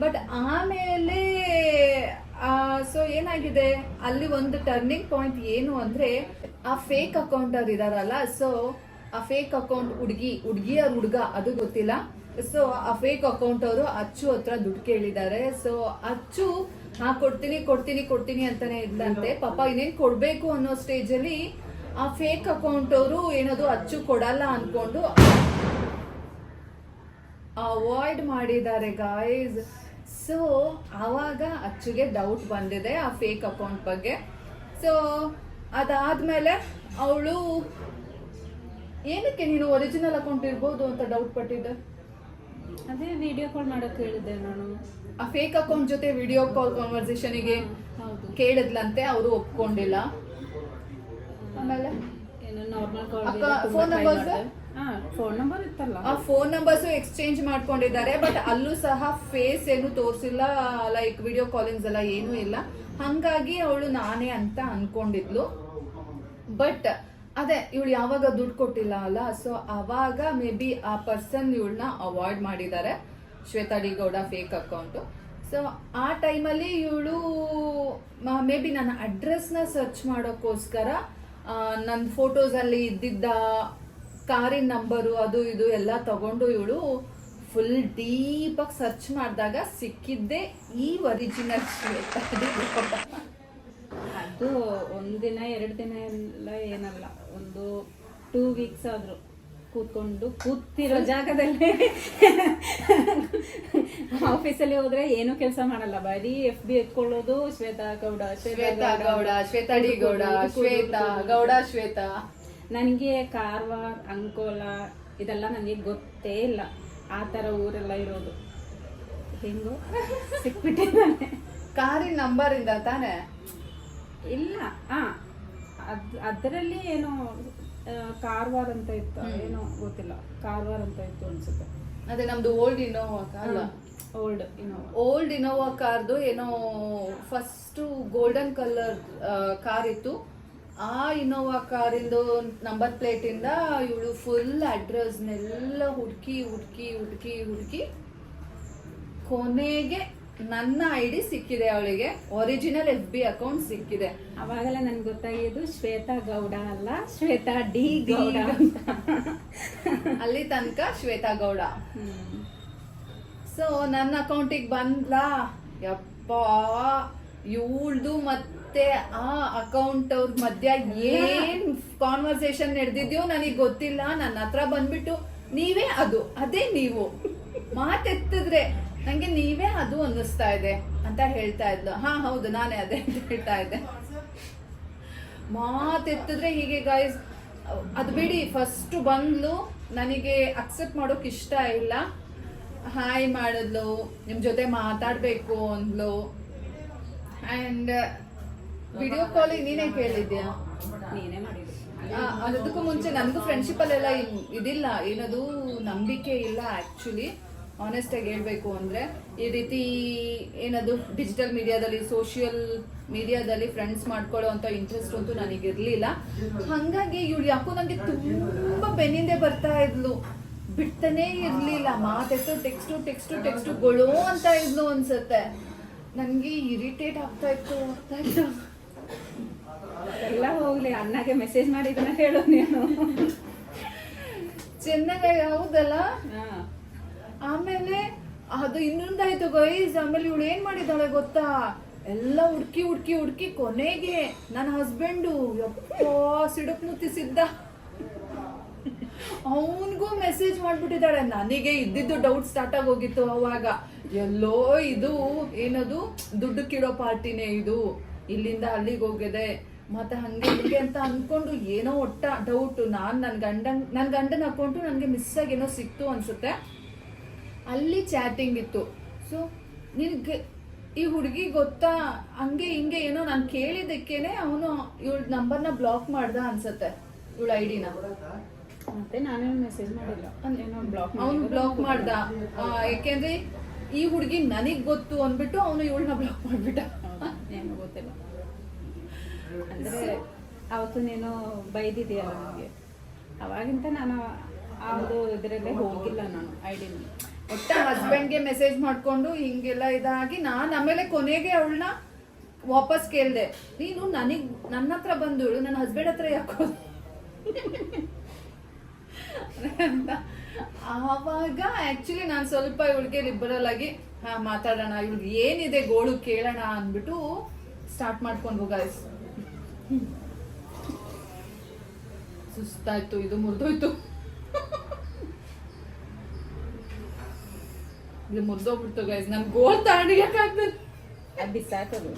ಬಟ್ ಆಮೇಲೆ ಸೊ ಏನಾಗಿದೆ? ಅಲ್ಲಿ ಒಂದು ಟರ್ನಿಂಗ್ ಪಾಯಿಂಟ್ ಏನು ಅಂದ್ರೆ, ಆ ಫೇಕ್ ಅಕೌಂಟ್ ಅವ್ರು ಇದಾರಲ್ಲ ಸೊ ಆ ಫೇಕ್ ಅಕೌಂಟ್ ಹುಡುಗಿ ಹುಡುಗಿಯರ್ ಹುಡುಗ, ಅದು ಗೊತ್ತಿಲ್ಲ. ಸೊ ಆ ಫೇಕ್ ಅಕೌಂಟ್ ಅವರು ಅಚ್ಚು ಹತ್ರ ದುಡ್ಡು ಕೇಳಿದ್ದಾರೆ. ಸೊ ಅಚ್ಚು ಹಾ ಕೊಡ್ತೀನಿ ಕೊಡ್ತೀನಿ ಕೊಡ್ತೀನಿ ಅಂತಾನೆ ಇದ್ದಂತೆ ಪಾಪ ಇನ್ನೇನ್ ಕೊಡ್ಬೇಕು ಅನ್ನೋ ಸ್ಟೇಜ್ ಅಲ್ಲಿ ಆ ಫೇಕ್ ಅಕೌಂಟ್ ಅವರು ಏನದು ಅಚ್ಚು ಕೊಡಲ್ಲ ಅನ್ಕೊಂಡು ಅವಾಯ್ಡ್ ಮಾಡಿದ್ದಾರೆ ಗಾಯ್ಸ್ ಸೊ ಆವಾಗ ಅಚ್ಚುಗೆ ಡೌಟ್ ಬಂದಿದೆ ಆ ಫೇಕ್ ಅಕೌಂಟ್ ಬಗ್ಗೆ. ಸೊ ಅದಾದ್ಮೇಲೆ ಅವಳು ಏನಕ್ಕೆ ನೀನು ಒರಿಜಿನಲ್ ಅಕೌಂಟ್ ಇರ್ಬೋದು ಅಂತ ಡೌಟ್ ಪಟ್ಟಿದ್ದೆ? ಅದೇ ವಿಡಿಯೋ ಕಾಲ್ ಮಾಡೋಕೆ ಹೇಳಿದ್ದೆ ನಾನು. ಆ ಫೇಕ್ ಅಕೌಂಟ್ ಜೊತೆ ವಿಡಿಯೋ ಕಾಲ್ ಕಾನ್ವರ್ಸೇಷನಿಗೆ ಕೇಳಿದ್ಲಂತೆ ಅವರು ಒಪ್ಕೊಂಡಿಲ್ಲ. ಆಮೇಲೆ? ಏನು normal call phone number phone number ಇತ್ತಲ್ಲ. ಆ ಫೋನ್ ನಂಬರ್ಸ್ ಎಕ್ಸ್ಚೇಂಜ್ ಮಾಡ್ಕೊಂಡಿದ್ದಾರೆ ಬಟ್ ಅಲ್ಲೂ ಸಹ ಫೇಸ್ ಏನು ತೋರಿಸಿಲ್ಲ ಲೈಕ್ ವಿಡಿಯೋ ಕಾಲಿಂಗ್ಸ್ ಎಲ್ಲ ಏನೂ ಇಲ್ಲ. ಹಂಗಾಗಿ ಅವಳು ನಾನೇ ಅಂತ ಅನ್ಕೊಂಡಿದ್ಲು. ಬಟ್ ಅದೇ, ಇವಳು ಯಾವಾಗ ದುಡ್ಡು ಕೊಟ್ಟಿಲ್ಲ ಅಲ್ಲ ಸೊ ಅವಾಗ ಮೇ ಬಿ ಆ ಪರ್ಸನ್ ಇವಳನ್ನ ಅವಾಯ್ಡ್ ಮಾಡಿದ್ದಾರೆ. Shweta D Gowda fake account so ಆ ಟೈಮಲ್ಲಿ ಇವಳು, ಮೇ ಬಿ ನನ್ನ ಅಡ್ರೆಸ್ನ ಸರ್ಚ್ ಮಾಡೋಕ್ಕೋಸ್ಕರ ನನ್ನ ಫೋಟೋಸಲ್ಲಿ ಇದ್ದಿದ್ದ ಕಾರಿನ ನಂಬರು ಅದು ಇದು ಎಲ್ಲ ತಗೊಂಡು ಇವಳು ಫುಲ್ ಡೀಪಾಗಿ ಸರ್ಚ್ ಮಾಡಿದಾಗ ಸಿಕ್ಕಿದ್ದೆ ಈ ಒರಿಜಿನಲ್ ಶ್ವೇತಾ ಗೌಡ ಅದು ಒಂದಿನ ಎರಡು ದಿನ ಎಲ್ಲ ಏನಲ್ಲ ಒಂದು ಟೂ ವೀಕ್ಸ್ ಆದ್ರು ಕೂತ್ಕೊಂಡು ಕೂತಿರೋ ಜಾಗದಲ್ಲೇ ಆಫೀಸಲ್ಲಿ ಹೋದ್ರೆ ಏನು ಕೆಲಸ ಮಾಡಲ್ಲ. ಬರೀ ಎಫ್ ಬಿ ಎತ್ಕೊಳ್ಳೋದು ಶ್ವೇತಾ ಗೌಡ ಶ್ವೇತಾ ಗೌಡ ಶ್ವೇತಾ ಡಿ ಗೌಡ ಶ್ವೇತಾ ಗೌಡ ಶ್ವೇತಾ ನನಗೆ ಕಾರವಾರ ಅಂಕೋಲ ಇದೆಲ್ಲ ನನಗೆ ಗೊತ್ತೇ ಇಲ್ಲ. ಆ ಥರ ಊರೆಲ್ಲ ಇರೋದು. ಹೆಂಗೋ? ಸಿಕ್ಬಿಟ್ಟಿದ್ದಾನೆ. ಕಾರಿನ ನಂಬರಿಂದ ತಾನೇ ತಾನೆ? ಇಲ್ಲ. ಹಾಂ ಅದ್ ಅದರಲ್ಲಿ ಏನೋ ಕಾರವಾರ ಅಂತ ಇತ್ತು. ಏನೋ ಗೊತ್ತಿಲ್ಲ. ಕಾರವಾರ ಅಂತ ಇತ್ತು ಅನ್ಸುತ್ತೆ. ಅದೇ ನಮ್ದು old Innova car old Innova old Innova ಕಾರ್ದು ಏನೋ ಫಸ್ಟ್ ಗೋಲ್ಡನ್ ಕಲರ್ ಕಾರ್ ಇತ್ತು. ಆ ಇನೋವಾ ಕಾರಿಂದು ನಂಬರ್ ಪ್ಲೇಟಿಂದ ಇಂದ ಇವಳು ಫುಲ್ ಅಡ್ರೆಸ್ನೆಲ್ಲ ಹುಡುಕಿ ಹುಡುಕಿ ಹುಡುಕಿ ಹುಡುಕಿ ಕೊನೆಗೆ ನನ್ನ ಐ ಡಿ ಸಿಕ್ಕಿದೆ ಅವಳಿಗೆ. ಒರಿಜಿನಲ್ ಎಫ್ ಬಿ ಅಕೌಂಟ್ ಸಿಕ್ಕಿದೆ. ಅವಾಗೆಲ್ಲ ನನ್ಗೆ ಗೊತ್ತಾಗಿದ್ದು ಶ್ವೇತಾ ಗೌಡ ಅಲ್ಲ? ಶ್ವೇತಾ ಡಿ ಗೌಡ ಅಂತ. ಅಲ್ಲಿ ತನಕ ಶ್ವೇತಾ ಗೌಡ. ಸೊ ನನ್ನ ಅಕೌಂಟಿಗೆ ಬಂದ್ಲಾ? ಯಪ್ಪ. ಇವಳ್ದು ಮತ್ತೆ ಆ ಅಕೌಂಟ್ ಅವ್ರ ಮಧ್ಯ ಏನ್ ಕಾನ್ವರ್ಸೇಷನ್ ನಡೆದಿದ್ಯೋ ನನಗೆ ಗೊತ್ತಿಲ್ಲ. ನನ್ನ ಹತ್ರ ಬಂದ್ಬಿಟ್ಟು ನೀವೇ ಅದು, ಅದೇ ನೀವು. ಮಾತೆತ್ತಿದ್ರೆ ನಂಗೆ ನೀವೇ ಅದು ಅನ್ನಿಸ್ತಾ ಇದೆ ಅಂತ ಹೇಳ್ತಾ ಇದ್ಲು. ಹಾ, ಹೌದು, ನಾನೇ ಅದೇ ಅಂತ ಹೇಳ್ತಾ ಇದ್ದೆ. ಮಾತೆತ್ತಿದ್ರೆ ಹೀಗೆ ಗಾಯ್ಸ್ ಅದು ಬಿಡಿ ಫಸ್ಟ್ ಬಂದ್ಲು, ನನಗೆ ಅಕ್ಸೆಪ್ಟ್ ಮಾಡೋಕೆ ಇಷ್ಟ ಇಲ್ಲ. ಹಾಯ್ ಮಾಡಿದ್ಲು, ನಿಮ್ ಜೊತೆ ಮಾತಾಡ್ಬೇಕು ಅಂದ್ಲು. ಅಂಡ್ ವಿಡಿಯೋ ಕಾಲಿಂಗ್ ನೀನೇ ಕೇಳಿದ್ಯಾ? ನೀನೇ ಮಾಡಿದ್ದು. ಅದಕ್ಕೂ ಮುಂಚೆ ನನಗೂ ಫ್ರೆಂಡ್ಶಿಪ್ ಅಲ್ಲೆಲ್ಲ ಇದಿಲ್ಲ. ಏನದು ನಂಬಿಕೆ ಇಲ್ಲ ಆಕ್ಚುಲಿ ಆನೆಸ್ಟ್ ಆಗಿ ಹೇಳ್ಬೇಕು ಅಂದ್ರೆ ಈ ರೀತಿ ಏನದು ಡಿಜಿಟಲ್ ಮೀಡಿಯಾದಲ್ಲಿ ಸೋಷಿಯಲ್ ಮೀಡಿಯಾದಲ್ಲಿ ಫ್ರೆಂಡ್ಸ್ ಮಾಡ್ಕೊಳ್ಳೋ ಅಂತ ಇಂಟ್ರೆಸ್ಟ್ ಅಂತೂ ನನಗೆ ಇರ್ಲಿಲ್ಲ ಹಂಗಾಗಿ ಇವಳು ಯಾಕೋ ನಂಗೆ ತುಂಬಾ ಬೆನ್ನಿಂದೆ ಬರ್ತಾ ಇದ್ಲು. ಬಿಡ್ತಾನೆ ಇರ್ಲಿಲ್ಲ. ಮಾತೆಷ್ಟು ಟೆಕ್ಸ್ಟು ಟೆಕ್ಸ್ಟು ಟೆಕ್ಸ್ಟು ಗೊಳೋ ಅಂತ ಇದ್ಲು ಅನ್ಸತ್ತೆ. ನನ್ಗೆ ಇರಿಟೇಟ್ ಆಗ್ತಾ ಇತ್ತು ಆಗ್ತಾ ಇತ್ತು ಎಲ್ಲ ಹೋಗ್ಲಿ ಅಣ್ಣಗೆ ಮೆಸೇಜ್ ಮಾಡಿದ್ನ ಹೇಳು ನೀನು. ಚೆನ್ನಾಗಿ ಹೌದಲ್ಲ. ಆಮೇಲೆ ಅದು ಇನ್ನೊಂದಾಯ್ತು ಗೈಸ್ ಆಮೇಲೆ ಇವಳು ಏನ್ ಮಾಡಿದಾಳೆ ಗೊತ್ತಾ? ಎಲ್ಲ ಹುಡ್ಕಿ ಹುಡ್ಕಿ ಹುಡ್ಕಿ ಕೊನೆಗೆ ನನ್ನ ಹಸ್ಬೆಂಡು ಯಪ್ಪ ಸಿಡುಕ್ ಮುತ್ತಿಸಿದ್ದ ಅವನಿಗೂ ಮೆಸೇಜ್ ಮಾಡ್ಬಿಟ್ಟಿದ್ದಾಳೆ. ನನಗೆ ಇದ್ದಿದ್ದು ಡೌಟ್ ಸ್ಟಾರ್ಟ್ ಆಗಿ ಹೋಗಿತ್ತು ಅವಾಗ. ಎಲ್ಲೋ ಇದು ಏನದು? ದುಡ್ಡು ಕಿಡೋ ಪಾರ್ಟಿನೇ ಇದು. ಇಲ್ಲಿಂದ ಅಲ್ಲಿಗೆ ಹೋಗಿದೆ. ಮತ್ತೆ ಹಂಗೆ ಹಿಂಗೆ ಅಂತ ಅನ್ಕೊಂಡು ಏನೋ ಒಟ್ಟ ಡೌಟ್ ನಾನು ನನ್ನ ಗಂಡನ್ ನನ್ನ ಗಂಡನ ಹಾಕೊಂಡು ನನಗೆ ಮಿಸ್ ಆಗಿ ಏನೋ ಸಿಕ್ತು ಅನ್ಸುತ್ತೆ. ಅಲ್ಲಿ ಚಾಟಿಂಗ್ ಇತ್ತು. ಸೊ ನಿನಗೆ ಈ ಹುಡುಗಿ ಗೊತ್ತಾ? ಹಂಗೆ ಹಿಂಗೆ ಏನೋ ನಾನು ಕೇಳಿದ್ದಕ್ಕೇನೆ ಅವನು ಇವಳ ನಂಬರ್ನ ಬ್ಲಾಕ್ ಮಾಡ್ದ ಅನ್ಸತ್ತೆ ಇವಳ ಐಡಿನ ಮತ್ತೆ ನಾನೇನು ಮೆಸೇಜ್ ಮಾಡಿಲ್ಲ. ಏನೋ ಬ್ಲಾಕ್ ಅವನು ಬ್ಲಾಕ್ ಮಾಡ್ದ. ಯಾಕೆಂದ್ರೆ ಈ ಹುಡುಗಿ ನನಗ್ ಗೊತ್ತು ಅಂದ್ಬಿಟ್ಟು ಅವನು ಇವಳನ್ನ ಬ್ಲಾಕ್ ಮಾಡ್ಬಿಟ್ಟ. ಏನು ಗೊತ್ತಿಲ್ಲ. ಅಂದ್ರೆ ಅವತ್ತು ನೀನು ಬೈದಿದೆಯಲ್ಲ ನನಗೆ? ಅವಾಗಿಂತ ನಾನು ಅದು ಇದರಲ್ಲೇ ಹೋಗಿಲ್ಲ ನಾನು ಐಡಿಯಲ್ಲಿ ಒಟ್ಟ ಹಸ್ಬೆಂಡ್ಗೆ ಮೆಸೇಜ್ ಮಾಡ್ಕೊಂಡು ಹಿಂಗೆಲ್ಲ ಇದಾಗಿ ನಾನು ಆಮೇಲೆ ಕೊನೆಗೆ ಅವಳನ್ನ ವಾಪಸ್ ಕೇಳ್ದೆ. ನೀನು ನನಗ್ ನನ್ನ ಹತ್ರ ಬಂದಳು ನನ್ನ ಹಸ್ಬೆಂಡ್ ಹತ್ರ ಯಾಕೋ ಅಂತ. ಆವಾಗ ಆಕ್ಚುಲಿ ನಾನು ಸ್ವಲ್ಪ ಇವಳಿಗೆ ಲಿಬರಲ್ ಆಗಿ ಹಾ ಮಾತಾಡೋಣ ಇವ್ಳಿಗೆ ಏನಿದೆ ಗೋಳು ಕೇಳೋಣ ಅಂದ್ಬಿಟ್ಟು ಸ್ಟಾರ್ಟ್ ಮಾಡ್ಕೊಂಡು ಗಾಯ್ಸ್ ಸುಸ್ತಾಯ್ತು ಇದು ಮುರಿದೋಯ್ತು. ಇದು ಮುರಿದೋಗ್ಬಿಡ್ತು ಗೈಸ್ ನನ್ ಗೋಲ್ ತಾಂಡಿಯಕ್ಕಾಗ್ತದೆ ಅದು ಬಿಸಾಕದು.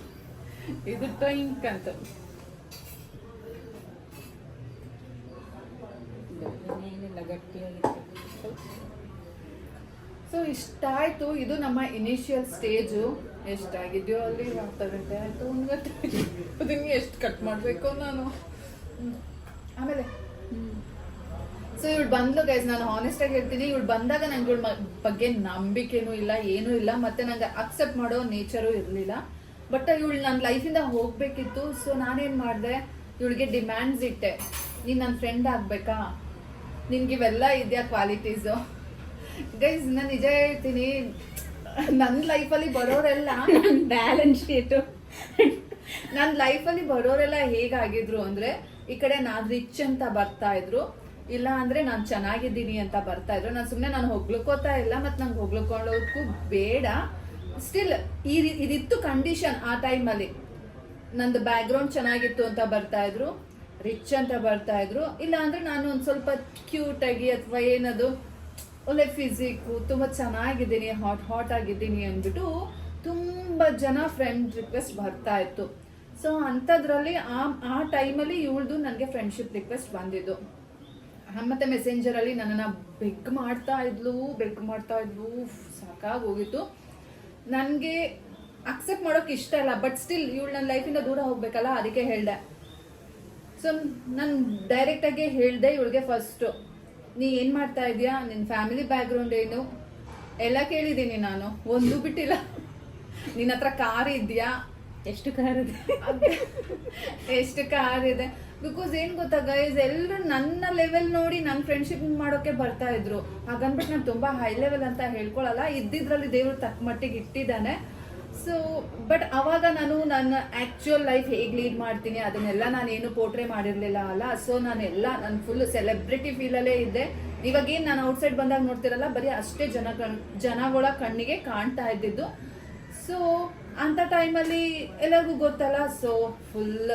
ಇದು ಟೈಂಕ್ ಅಂತ. ಏನಿಲ್ಲ ಗಟ್ಟಿಯಾಗಿತ್ತು. ಸೊ ಇಷ್ಟಾಯಿತು. ಇದು ನಮ್ಮ ಇನಿಷಿಯಲ್ ಸ್ಟೇಜು ಎಷ್ಟಾಗಿದ್ಯೋ ಅಲ್ಲಿ ಹತ್ತು ಗಂಟೆ ಆಯ್ತು, ಒಂದು ಗಂಟೆ ಅದನ್ನ ಎಷ್ಟು ಕಟ್ ಮಾಡಬೇಕು ನಾನು. ಆಮೇಲೆ ಸೊ ಇವಳು ಬಂದ್ಲು ಗೈಸ್ ನಾನು ಹಾನೆಸ್ಟ್ ಆಗಿ ಹೇಳ್ತೀನಿ. ಇವಳು ಬಂದಾಗ ನಂಗೆ ಇವಳ ಬಗ್ಗೆ ನಂಬಿಕೆನೂ ಇಲ್ಲ, ಏನೂ ಇಲ್ಲ. ಮತ್ತೆ ನಂಗೆ ಅಕ್ಸೆಪ್ಟ್ ಮಾಡೋ ನೇಚರು ಇರಲಿಲ್ಲ. ಬಟ್ ಇವಳು ನನ್ನ ಲೈಫಿಂದ ಹೋಗ್ಬೇಕಿತ್ತು. ಸೊ ನಾನೇನು ಮಾಡಿದೆ? ಇವಳಿಗೆ ಡಿಮ್ಯಾಂಡ್ಸ್ ಇಟ್ಟೆ. ನೀನು ನನ್ನ ಫ್ರೆಂಡ್ ಆಗಬೇಕಾ? ನಿನ್ಗೆ ಇವೆಲ್ಲ ಇದೆಯಾ ಕ್ವಾಲಿಟೀಸು ಗೈಸ್ ನಾನು ನಿಜ ಹೇಳ್ತೀನಿ. ನನ್ನ ಲೈಫಲ್ಲಿ ಬರೋರೆಲ್ಲ ಬ್ಯಾಲೆನ್ಸ್ ಶೀಟು ನನ್ನ ಲೈಫಲ್ಲಿ ಬರೋರೆಲ್ಲ ಹೇಗಾಗಿದ್ರು ಅಂದರೆ, ಈ ಕಡೆ ನಾನು ರಿಚ್ ಅಂತ ಬರ್ತಾ ಇದ್ರು, ಇಲ್ಲ ಅಂದ್ರೆ ನಾನು ಚೆನ್ನಾಗಿದ್ದೀನಿ ಅಂತ ಬರ್ತಾ ಇದ್ರು. ನಾನು ಸುಮ್ಮನೆ ನಾನು ಹೊಗ್ಲುಕೋತಾ ಇಲ್ಲ ಮತ್ತು ನಂಗೆ ಹೊಗ್ಲುಕೊಳ್ಳೋದಕ್ಕೂ ಬೇಡ. ಸ್ಟಿಲ್ ಈ ಇದಿತ್ತು ಕಂಡೀಷನ್ ಆ ಟೈಮಲ್ಲಿ ನಂದು ಬ್ಯಾಕ್ಗ್ರೌಂಡ್ ಚೆನ್ನಾಗಿತ್ತು ಅಂತ ಬರ್ತಾ ಇದ್ರು ರಿಚ್ ಅಂತ ಬರ್ತಾ ಇದ್ರು. ಇಲ್ಲ ಅಂದ್ರೆ ನಾನು ಒಂದು ಸ್ವಲ್ಪ ಕ್ಯೂಟ್ ಆಗಿ ಅಥವಾ ಏನದು ಒಳ್ಳೆ ಫಿಸಿಕ್ಕು ತುಂಬ ಚೆನ್ನಾಗಿದ್ದೀನಿ ಹಾಟ್ ಹಾಟ್ ಆಗಿದ್ದೀನಿ ಅಂದ್ಬಿಟ್ಟು ತುಂಬ ಜನ ಫ್ರೆಂಡ್ ರಿಕ್ವೆಸ್ಟ್ ಬರ್ತಾ ಇತ್ತು. ಸೊ ಅಂಥದ್ರಲ್ಲಿ ಆ ಆ ಟೈಮಲ್ಲಿ ಇವಳ್ದು ನನಗೆ ಫ್ರೆಂಡ್ಶಿಪ್ ರಿಕ್ವೆಸ್ಟ್ ಬಂದಿದ್ದು. ಮತ್ತೆ ಮೆಸೆಂಜರಲ್ಲಿ ನನ್ನನ್ನು ಬೆಗ್ ಮಾಡ್ತಾ ಇದ್ಲು ಬೆಗ್ ಮಾಡ್ತಾ ಇದ್ಲು ಸಾಕಾಗಿ ಹೋಗಿತ್ತು. ನನಗೆ ಅಕ್ಸೆಪ್ಟ್ ಮಾಡೋಕೆ ಇಷ್ಟ ಇಲ್ಲ ಬಟ್ ಸ್ಟಿಲ್ ಇವಳು ನನ್ನ ಲೈಫಿಂದ ದೂರ ಹೋಗ್ಬೇಕಲ್ಲ, ಅದಕ್ಕೆ ಹೇಳಿದೆ. ಸೊ ನಾನು ಡೈರೆಕ್ಟಾಗಿ ಹೇಳಿದೆ ಇವಳಿಗೆ ಫಸ್ಟು ನೀ ಏನು ಮಾಡ್ತಾ ಇದೀಯಾ? ನಿನ್ನ ಫ್ಯಾಮಿಲಿ ಬ್ಯಾಕ್ಗ್ರೌಂಡ್ ಏನು? ಎಲ್ಲ ಕೇಳಿದ್ದೀನಿ ನಾನು. ಒಂದು ಬಿಟ್ಟಿಲ್ಲ. ನಿನ್ನ ಹತ್ರ ಕಾರ್ ಇದೆಯಾ? ಎಷ್ಟು ಕಾರ್ ಇದೆ? ಎಷ್ಟು ಕಾರ್ ಇದೆ? ಬಿಕಾಸ್ ಏನ್ ಗೊತ್ತಾ ಗೈಸ್ ಎಲ್ಲರೂ ನನ್ನ ಲೆವೆಲ್ ನೋಡಿ ನನ್ನ ಫ್ರೆಂಡ್ಶಿಪ್ ಮಾಡೋಕೆ ಬರ್ತಾ ಇದ್ರು. ಹಾಗನ್ಬಿಟ್ಟು ನಾನು ತುಂಬಾ ಹೈ ಲೆವೆಲ್ ಅಂತ ಹೇಳ್ಕೊಳಲ್ಲ. ಇದ್ದಿದ್ರಲ್ಲಿ ದೇವರು ತಕ್ಕ ಮಟ್ಟಿಗೆ ಇಟ್ಟಿದ್ದಾನೆ. ಸೊ ಬಟ್ ಅವಾಗ ನಾನು ನನ್ನ ಆಕ್ಚುಯಲ್ ಲೈಫ್ ಹೇಗೆ ಲೀಡ್ ಮಾಡ್ತೀನಿ, ಅದನ್ನೆಲ್ಲ ನಾನು ಏನು ಪೋಟ್ರೆ ಮಾಡಿರ್ಲಿಲ್ಲ ಅಲ್ಲ. ಸೊ ನಾನೆಲ್ಲ ನಾನು ಫುಲ್ ಸೆಲೆಬ್ರಿಟಿ ಫೀಲಲ್ಲೇ ಇದ್ದೆ. ಇವಾಗ ಏನು ನಾನು ಔಟ್ಸೈಡ್ ಬಂದಾಗ ನೋಡ್ತಿರಲ್ಲ, ಬರೀ ಅಷ್ಟೇ ಜನ ಕಣ್ ಜನಗಳ ಕಣ್ಣಿಗೆ ಕಾಣ್ತಾ ಇದ್ದಿದ್ದು. ಸೊ ಅಂಥ ಟೈಮಲ್ಲಿ ಎಲ್ಲರಿಗೂ ಗೊತ್ತಲ್ಲ ಸೊ ಫುಲ್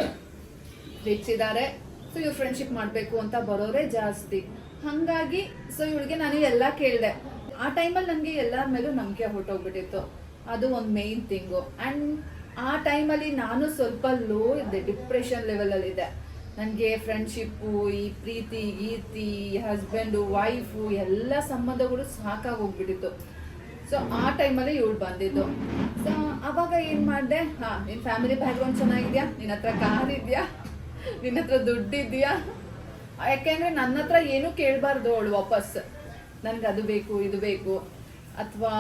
ರಿಚ್ ಇದ್ದಾರೆ ಸೊ ಇವ್ರು ಫ್ರೆಂಡ್ಶಿಪ್ ಮಾಡಬೇಕು ಅಂತ ಬರೋರೇ ಜಾಸ್ತಿ. ಹಾಗಾಗಿ ಸೊ ಇವಳಿಗೆ ನಾನು ಎಲ್ಲ ಕೇಳಿದೆ. ಆ ಟೈಮಲ್ಲಿ ನನಗೆ ಎಲ್ಲರ ಮೇಲೂ ನಂಬಿಕೆ ಹೊರಟೋಗ್ಬಿಟ್ಟಿತ್ತು ಅದು ಒಂದು ಮೇನ್ ಥಿಂಗು ಆ್ಯಂಡ್ ಆ ಟೈಮಲ್ಲಿ ನಾನು ಸ್ವಲ್ಪ ಲೋ ಇದ್ದೆ ಡಿಪ್ರೆಷನ್ ಲೆವೆಲಲ್ಲಿ ಇದ್ದೆ. ನನಗೆ ಫ್ರೆಂಡ್ಶಿಪ್ಪು ಈ ಪ್ರೀತಿ ಗೀತಿ ಹಸ್ಬೆಂಡು ವೈಫು ಎಲ್ಲ ಸಂಬಂಧಗಳು ಸಾಕಾಗೋಗ್ಬಿಟ್ಟಿತ್ತು. ಸೊ ಆ ಟೈಮಲ್ಲಿ ಇವಳು ಬಂದಿದ್ದು. ಸೊ ಅವಾಗ ಏನು ಮಾಡಿದೆ? ಹಾಂ ನಿನ್ನ ಫ್ಯಾಮಿಲಿ ಬ್ಯಾಕ್ಗ್ರೌಂಡ್ ಚೆನ್ನಾಗಿದೆಯಾ? ನಿನ್ನ ಹತ್ರ ಕಾರ್ ಇದೆಯಾ? ನಿನ್ನ ಹತ್ರ ದುಡ್ಡಿದೆಯಾ ಯಾಕೆಂದರೆ ನನ್ನ ಹತ್ರ ಏನೂ ಕೇಳಬಾರ್ದು ಅವಳು ವಾಪಸ್. ನನಗೆ ಅದು ಬೇಕು, ಇದು ಬೇಕು. ಅಥವಾ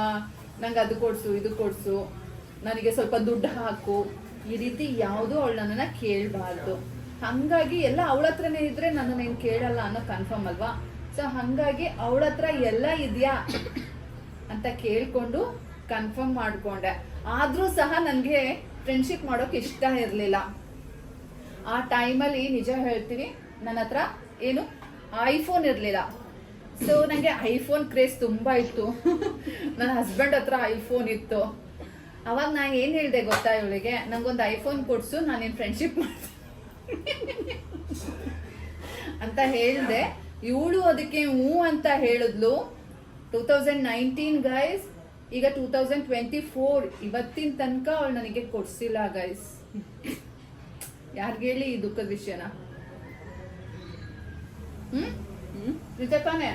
ನಂಗೆ ಅದು ಕೊಡಿಸು, ಇದು ಕೊಡಿಸು. ನನಗೆ ಸ್ವಲ್ಪ ದುಡ್ಡು ಹಾಕು. ಈ ರೀತಿ ಯಾವುದೂ ಅವಳು ನನ್ನನ್ನು ಕೇಳಬಾರ್ದು. ಹಾಗಾಗಿ ಎಲ್ಲ ಅವಳ ಹತ್ರನೇ ಇದ್ರೆ ನಾನು ಏನು ಕೇಳಲ್ಲ ಅನ್ನೋ ಕನ್ಫರ್ಮ್ ಅಲ್ವಾ? ಸೊ ಹಾಗಾಗಿ ಅವಳ ಹತ್ರ ಎಲ್ಲ ಇದೆಯಾ? ಅಂತ ಕೇಳ್ಕೊಂಡು ಕನ್ಫರ್ಮ್ ಮಾಡ್ಕೊಂಡೆ. ಆದರೂ ಸಹ ನನಗೆ ಫ್ರೆಂಡ್ಶಿಪ್ ಮಾಡೋಕೆ ಇಷ್ಟ ಇರಲಿಲ್ಲ. ಆ ಟೈಮಲ್ಲಿ ನಿಜ ಹೇಳ್ತೀನಿ ನನ್ನ ಹತ್ರ ಏನು ಐಫೋನ್ ಇರಲಿಲ್ಲ. ಸೊ ನನಗೆ ಐಫೋನ್ ಕ್ರೇಜ್ ತುಂಬ ಇತ್ತು. ನನ್ನ ಹಸ್ಬೆಂಡ್ ಹತ್ರ ಐಫೋನ್ ಇತ್ತು. ಅವಾಗ ನಾನು ಏನು ಹೇಳಿದೆ ಗೊತ್ತಾ ಇವಳಿಗೆ? ನಂಗೊಂದು ಐಫೋನ್ ಕೊಡ್ಸು, ನಾನು ನಿನ್ನ ಫ್ರೆಂಡ್ಶಿಪ್ ಮಾಡ್ತೀನಿ. ಅಂತ ಹೇಳಿದೆ. ಇವಳು ಅದಕ್ಕೆ ಹ್ಞೂ ಅಂತ ಹೇಳಿದ್ಲು. ಟೂ ತೌಸಂಡ್ ನೈನ್ಟೀನ್ ಗೈಸ್ ಈಗ ಟೂ ತೌಸಂಡ್ ಟ್ವೆಂಟಿ ಫೋರ್ ಇವತ್ತಿನ ತನಕ ಅವಳು ನನಗೆ ಕೊಡಿಸಿಲ್ಲ ಗೈಸ್ ಯಾರಿಗೆ ಹೇಳಿ ಈ ದುಃಖದ ವಿಷಯನ? ಹ್ಞೂ ನಿಜ ತಾನೆ?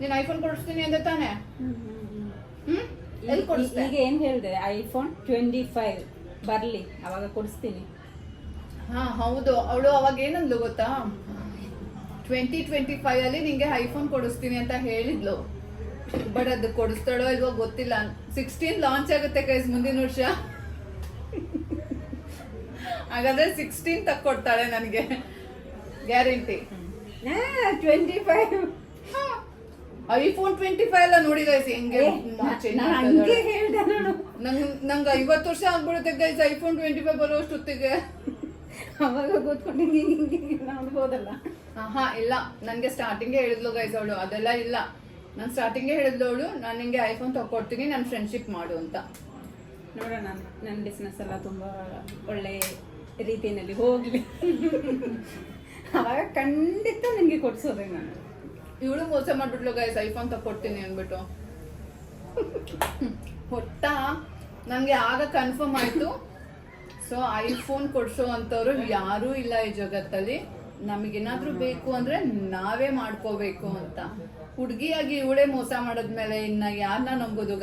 ನೀನ್ ಐಫೋನ್ ಕೊಡಿಸ್ತೀನಿ ಅಂದೆ ತಾನೆ? ಹ್ಮ್, ಎಲ್ಲಿ ಈ- ಕೊಡಿಸ್ತೆ ಈಗ ಏನ್ ಹೇಳಿದೆ? ಐಫೋನ್ ಟ್ವೆಂಟಿ ಫೈವ್ ಬರ್ಲಿ ಅವಾಗ ಕೊಡಿಸ್ತೀನಿ. ಹಾ ಹೌದು. ಅವಳು ಅವಾಗ ಏನಂದ್ಲು ಗೊತ್ತಾ? ಟ್ವೆಂಟಿ ಟ್ವೆಂಟಿ ಫೈವ್ ಅಲ್ಲಿ ನಿಂಗೆ ಐಫೋನ್ ಕೊಡಿಸ್ತೀನಿ ಅಂತ ಹೇಳಿದ್ಲು. ಬಟ್ ಅದು ಕೊಡಿಸ್ತಾಳೋ ಇಲ್ವೋ ಗೊತ್ತಿಲ್ಲ. ಸಿಕ್ಸ್ಟೀನ್ ಲಾಂಚ್ ಆಗುತ್ತೆ ಕೈಸ್ ಮುಂದಿನ ವರ್ಷ. ಹಾಗಾದ್ರೆ ಸಿಕ್ಸ್ಟೀನ್ ತಕ್ಕೊಡ್ತಾಳೆ ನನಗೆ. Guarantee twenty five iPhone twenty five ಎಲ್ಲ ನೋಡಿ ಗೈಸ್ ಹೆಂಗೆ ಹಂಗೆ ಇದಾಳೆ. ಹೇಳ್ದೆ ನೋಡು. ನಂಗ್ ನಂಗೆ ಐವತ್ತು ವರ್ಷ ಆಗ್ಬಿಡುತ್ತೆ ಗೈಸ್ ಐಫೋನ್ ಟ್ವೆಂಟಿ ಫೈವ್ ಬರೋ ಅಷ್ಟೊತ್ತಿಗೆ ಅವಾಗ ಕೂತ್ಕೊಂಡು ಹಿಂಗೆ ನೋಡ್ಬೋದಲ್ಲ ಹಾ ಇಲ್ಲ. ನನಗೆ ಸ್ಟಾರ್ಟಿಂಗೇ ಹೇಳಿದ್ಲು ಗೈಸ್ ಅವಳು. ಅದೆಲ್ಲ ಇಲ್ಲ. ನಾನು ಸ್ಟಾರ್ಟಿಂಗೇ ಹೇಳಿದ್ಲು ಅವಳು. ನಾನು ನಿಂಗೆ ಐಫೋನ್ ತಗೊಡ್ತೀನಿ ನನ್ನ ಫ್ರೆಂಡ್ಶಿಪ್ ಮಾಡು ಅಂತ. ನೋಡೋಣ ನನ್ನ ಬಿಸ್ನೆಸ್ ಎಲ್ಲ ತುಂಬ ಒಳ್ಳೆ ರೀತಿಯಲ್ಲಿ ಹೋಗ್ಲಿ. ಅವಾಗ ಖಂಡಿತ ನಿಮಗೆ ಕೊಡ್ಸೋದೆ ನಾನು. ಇವಳು ಮೋಸ ಮಾಡ್ಬಿಟ್ಲು ಗೈಸ್ ಐಫೋನ್ ತಗೊಡ್ತೀನಿ ಅಂದ್ಬಿಟ್ಟು. ಹೊಟ್ಟ ನನಗೆ ಆಗ ಕನ್ಫರ್ಮ್ ಆಯ್ತು. ಸೊ ಐಫೋನ್ ಕೊಡ್ಸೋ ಅಂಥವ್ರು ಯಾರೂ ಇಲ್ಲ ಈ ಜಗತ್ತಲ್ಲಿ. ನಮಗೇನಾದರೂ ಬೇಕು ಅಂದ್ರೆ ನಾವೇ ಮಾಡ್ಕೋಬೇಕು ಅಂತ. ಹುಡುಗಿಯಾಗಿ ಇವಳೇ ಮೋಸ ಮಾಡಿದ್ಮೇಲೆ ಇನ್ನ ಯಾರನ್ನ ನಂಬೋದು